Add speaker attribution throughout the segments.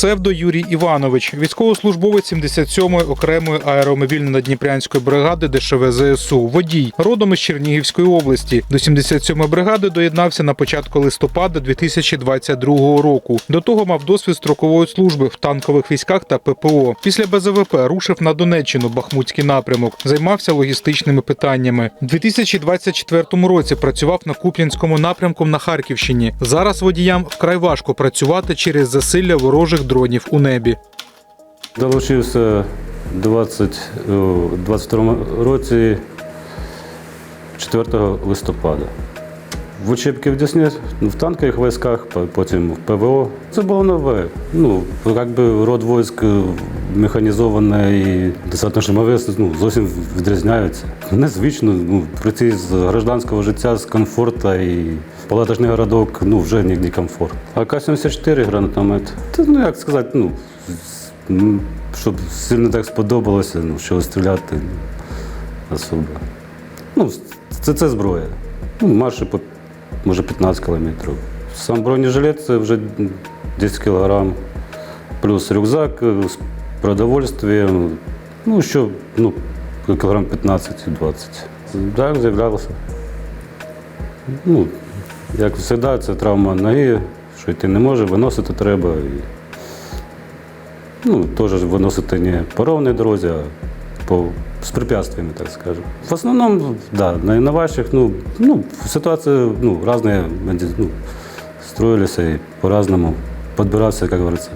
Speaker 1: Псевдо Юрій Іванович, військовослужбовець 77-ї окремої аеромобільно-надніпрянської бригади ДШВ ЗСУ, водій, родом із Чернігівської області. До 77-ї бригади доєднався на початку листопада 2022 року. До того мав досвід строкової служби в танкових військах та ППО. Після БЗВП рушив на Донеччину, Бахмутський напрямок, займався логістичними питаннями. У 2024 році працював на Куп'янському напрямку на Харківщині. Зараз водіям вкрай важко працювати через засилля ворожих дронів у небі.
Speaker 2: Долучився 20, о, 22 році 4 листопада. В учебці в Десні, в танкових військах, по- потім в ПВО. Це було нове. Ну, якби род військ е, механізоване і десантно штурмове ну, зовсім відрізняються. Незвично ну, прийти з гражданського життя, з комфорту і палаточний городок, ну вже не комфорт. А К-74 гранатомет. Це, ну як сказати, ну, щоб сильно так сподобалося, ну, що стріляти ну, особо. Ну, це, це зброя. Ну, марші по може 15 кілометрів. Сам бронежилет це вже 10 кілограм, плюс рюкзак е, з продовольствием, ну, що, ну, кілограм 15-20. Так, з'являлося. Ну, як завжди, це травма ноги, що йти не може, виносити треба. І, ну, теж виносити не по ровній дорозі, а по, з препятствиями, так скажем. В основному, да, на, на ваших, ну, ну, ситуации, ну, разные, ну, строїлися и по-разному. Підбирався, як говориться,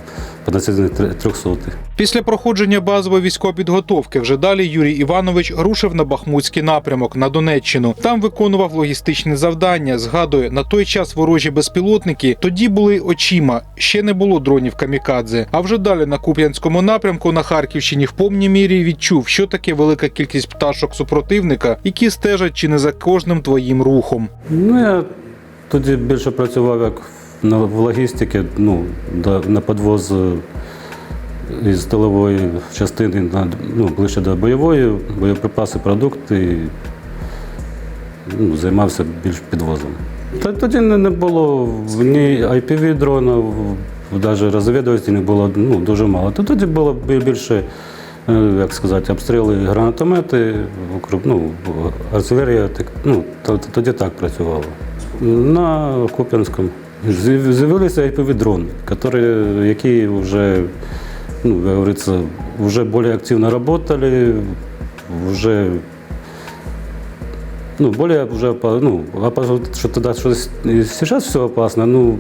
Speaker 2: подносительно трьохсотих.
Speaker 1: Після проходження базової військової підготовки вже далі Юрій Іванович рушив на Бахмутський напрямок на Донеччину. Там виконував логістичне завдання. Згадує, на той час ворожі безпілотники тоді були очима. Ще не було дронів камікадзе. А вже далі на Куп'янському напрямку на Харківщині в повній мірі відчув, що таке велика кількість пташок супротивника, які стежать чи не за кожним твоїм рухом.
Speaker 2: Ну, я тоді більше працював як на, в логістиці, ну, на подвоз е, із тилової частини на, ну, ближче до бойової, боєприпаси, продукти. Ну, займався більш підвозом. Та тоді не, було ні IPV дронів, навіть розвідувачів було ну, дуже мало. То тоді було більше, е, як сказати, обстріли гранатомети, ну, артилерія, ну, то- то- тоді так працювало. На Куп'янському з'явилися IPV дрони, які- вже, ну, як говориться, вже більш активно працювали, вже ну, более уже, ну, что тогда, что сейчас все опасно, ну,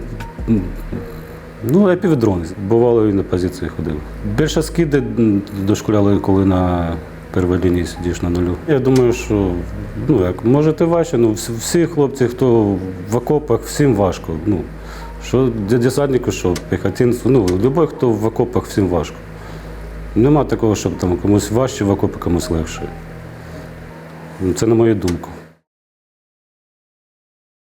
Speaker 2: ну, епівдрони. Бувало і на позиції ходив. Більше скиди дошкуляли, коли на первій лінії сидиш на нулю. Я думаю, що ну, як, можете важче, ну, всі, хлопці, хто в окопах, всім важко. Ну, що десантнику, що піхотинцю, ну, будь-який, хто в окопах, всім важко. Нема такого, щоб там комусь важче в окопі, комусь легше. Ну, Це на мою думку.